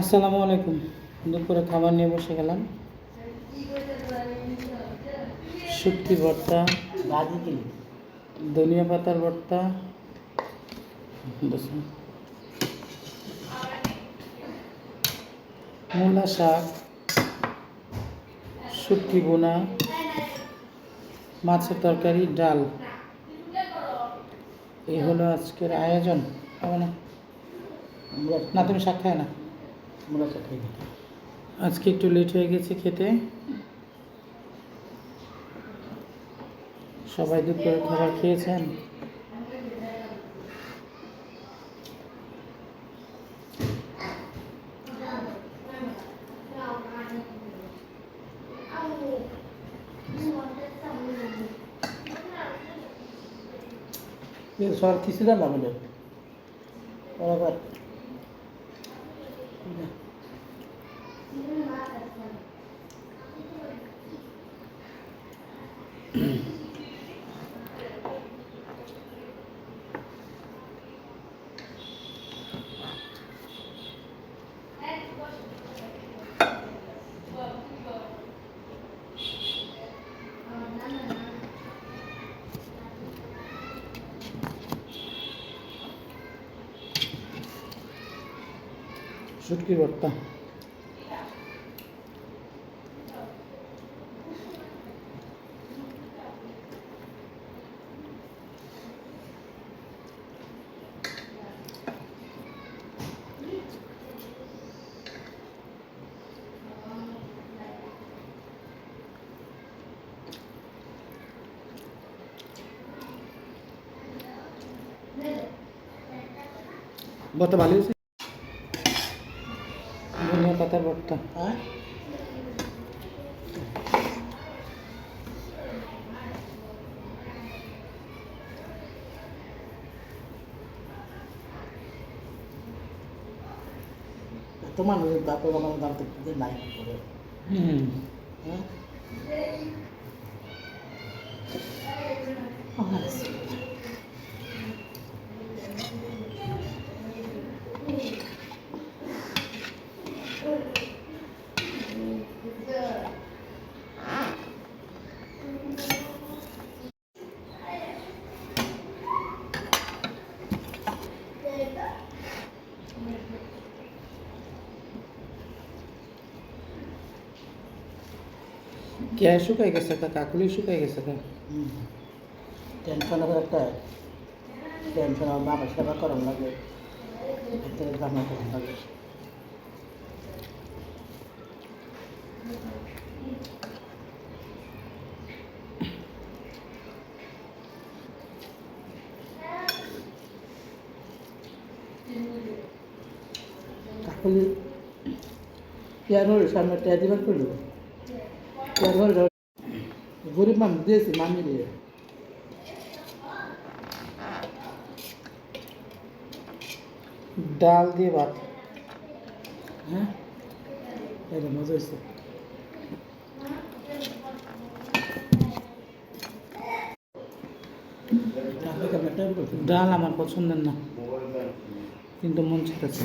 আসসালামু আলাইকুম। দুপুরে খাবার নিয়ে বসে গেলাম। শুটকি ভর্তা ধনিয়া পাতার ভর্তা। মূলা শাক শুটকি বোনা মাছের তরকারি ডাল। এই হলো আজকের আয়োজন। না তুমি শাক খায় না। আজকে একটু লেট হয়ে গেছে খেতে। সবাই দুপুরের খাবার খেয়েছেন? সর কিছু না আমাদের। 对不对？শুটকি ভর্তা। ভর্তা ভালো হয়েছে? ধনিয়া পাতার ভর্তা। এত মানুষের তারপর আমার দাম তো নাই করে। হুম। হ্যাঁ? কে শুকাই গেছে কা কাকুলি শুকাই গেছে কা টেনশন হবে একটা। টেনশন আমার বাবার সেবা করার লাগে। জামা কাকুলি পেয়ার হলে সামনে টেয়া দিবার করল পেয়ার হলে গরিব মানুষ দিয়েছি মামি দিয়ে। ডাল দিয়ে ভাত। হ্যাঁ এটা মজা হয়েছে ডাল আমার পছন্দের না কিন্তু মন চাইতেছে।